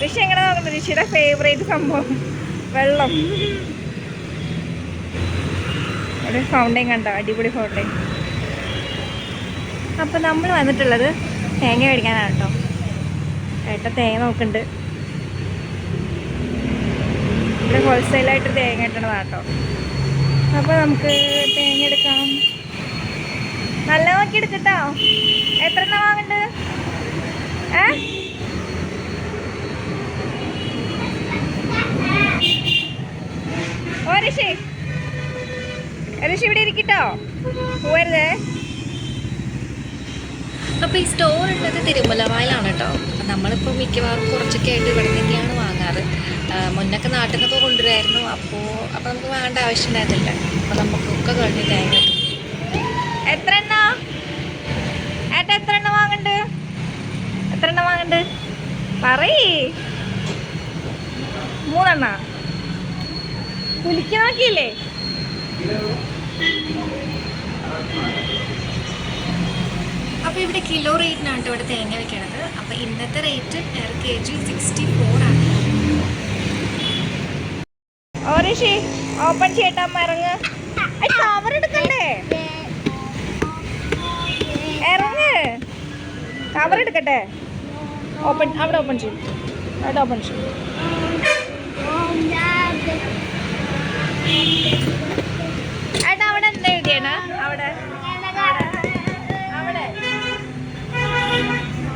ഋഷി എങ്ങനെ നോക്കുന്നത് ഋഷിയുടെ ഫേവറേറ്റ് സംഭവം? വെള്ളം. ഒരു ഫൗണ്ടൈൻ കണ്ടോ? അടിപൊളി ഫൗണ്ടൈൻ അപ്പം നമ്മൾ വന്നിട്ടുള്ളത് തേങ്ങ മേടിക്കാനാണ് കേട്ടോ. ഏട്ട തേങ്ങ നോക്കുന്നുണ്ട്. ഇവിടെ ഹോൾസെയിലായിട്ട് തേങ്ങ ഇട്ടണതാണ് കേട്ടോ. അപ്പോൾ നമുക്ക് തേങ്ങ എടുക്കാം. നല്ല നോക്കി എടുക്കട്ടോ എത്ര എണ്ണ വാങ്ങണ്ട്? ഏ? ഋഷി ഇവിടെ ഇരിക്കട്ടോ. പോവരുതേ. അപ്പോൾ ഈ സ്റ്റോർ ഉള്ളത് തിരുമലവായിലാണ് കേട്ടോ നമ്മളിപ്പോൾ മിക്കവാറും കുറച്ചൊക്കെ ആയിട്ട് ഇവിടെ നിന്നൊക്കെയാണ് വാങ്ങാറ്. മുന്നൊക്കെ നാട്ടിൽ നിന്നൊക്കെ കൊണ്ടുവരായിരുന്നു അപ്പോൾ അപ്പോൾ നമുക്ക് വേണ്ട ആവശ്യം ഉണ്ടായിരുന്നില്ല അപ്പോൾ നമുക്കൊക്കെ കഴിഞ്ഞിട്ടായിരുന്നു. എത്ര എണ്ണ ഏട്ടാ എത്ര എണ്ണ വാങ്ങണ്ട്? എത്ര എണ്ണ വാങ്ങണ്ട്? പറയ്. മൂന്നെണ്ണ? കുലിക്ക് നോക്കിയില്ലേ അപ്പോൾ ഇവിടെ കിലോ റേറ്റിനാണ് കേട്ടോ ഇവിടെ തേങ്ങ വെക്കണത്. അപ്പോൾ ഇന്നത്തെ rate per K G sixty four ആണ്. ഓരേഷി ഓപ്പൺ ചെയ്യട്ടാ മറങ്ങ്. കവർ എടുക്കണ്ടേ? ഇറങ്ങ്. കവർ എടുക്കട്ടെ? ഓപ്പൺ അവിടെ ഓപ്പൺ ചെയ്യും. അവിടെ ഓപ്പൺ ചെയ്യും. ഏട്ടാ അവിടെ എന്താ എഴുതിയാണ് അവിടെ. അവിടെ.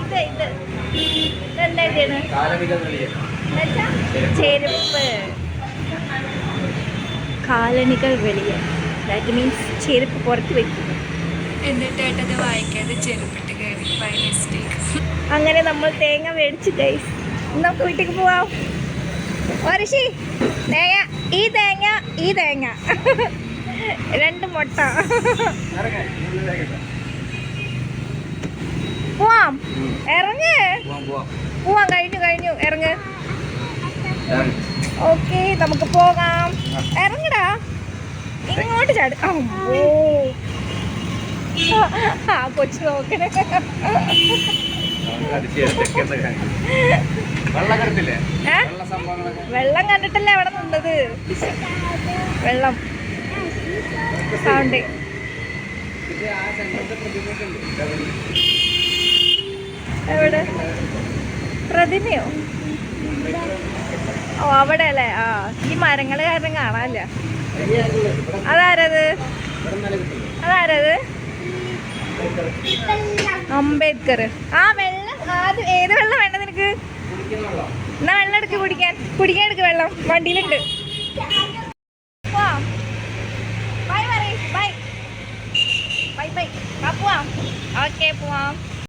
ഇത് ഇത്. ഇതെന്താ എഴുതിയാണ് എന്നുവെച്ചാ ചെരുപ്പ്. കാലണികൾ വെളിയ ദാറ്റ് മീൻസ് ചെരുപ്പ് പുറത്ത് വെക്കും. എന്നിട്ട് ഏട്ടത് വായിക്കാതെ ചെരുപ്പിട്ട് കയറി. ബൈ മിസ്റ്റേക്ക് അങ്ങനെ നമ്മൾ തേങ്ങ മേടിച്ച് ഗൈസ് നമുക്ക് വീട്ടിലേക്ക് പോവാം. ഒരശി തേങ്ങ ഈ തേങ്ങ ഈ തേങ്ങ. രണ്ട് മുട്ട. പോവാം. ഇറങ്ങ്. പോവാം കഴിഞ്ഞു കഴിഞ്ഞു. ഇറങ്ങ്. ഓക്കെ നമുക്ക് പോകാം. ഇറങ്ങടാ. ഇങ്ങോട്ട് ചാട്. അമ്മോ ആ കൊച്ചു നോക്കണേ. വെള്ളം കണ്ടിട്ടല്ലേ അവിടെ നിന്നത്? വെള്ളം. സൗണ്ട് എവിടെ? പ്രതിമയോ? ഓ അവിടെ അല്ലേ ആ ഈ മരങ്ങൾ കാരണം കാണാനില്ല. അതാരത്? അതാരത്? അംബേദ്കർ. ആ വെള്ളം ആദ്യം ഏത് വെള്ളം വേണ്ട നിനക്ക്? എന്നാ വെള്ളം എടുക്ക് കുടിക്കാൻ. കുടിക്കാൻ എടുക്ക് വെള്ളം. വണ്ടിയിലുണ്ട്. ബൈ ബൈ ബൈ ബൈ ആ പോവാം. ഓക്കെ പോവാം.